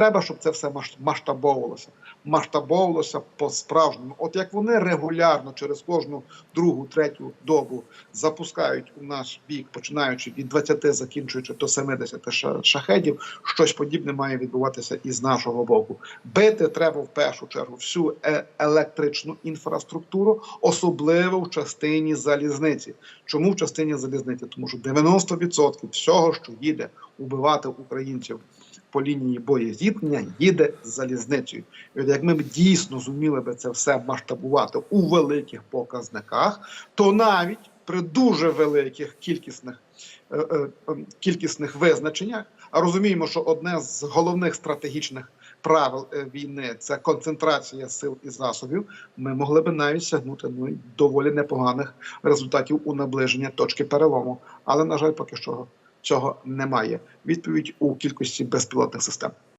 Треба, щоб це все масштабовувалося. Масштабовувалося по-справжньому. От як вони регулярно через кожну другу, третю добу запускають у наш бік, починаючи від 20, закінчуючи до 70 ша- шахедів, щось подібне має відбуватися і з нашого боку. Бити треба в першу чергу всю е- електричну інфраструктуру, особливо в частині залізниці. Чому в частині залізниці? Тому що 90% всього, що їде убивати українців по лінії боєзіткнення, їде з залізницею. І от як ми дійсно зуміли би це все масштабувати у великих показниках, то навіть при дуже великих кількісних, е, е, е, кількісних визначеннях, а розуміємо, що одне з головних стратегічних правил е, війни це концентрація сил і засобів. Ми могли би навіть сягнути ну, доволі непоганих результатів у наближення точки перелому. Але на жаль, поки що цього немає. Відповідь у кількості безпілотних систем.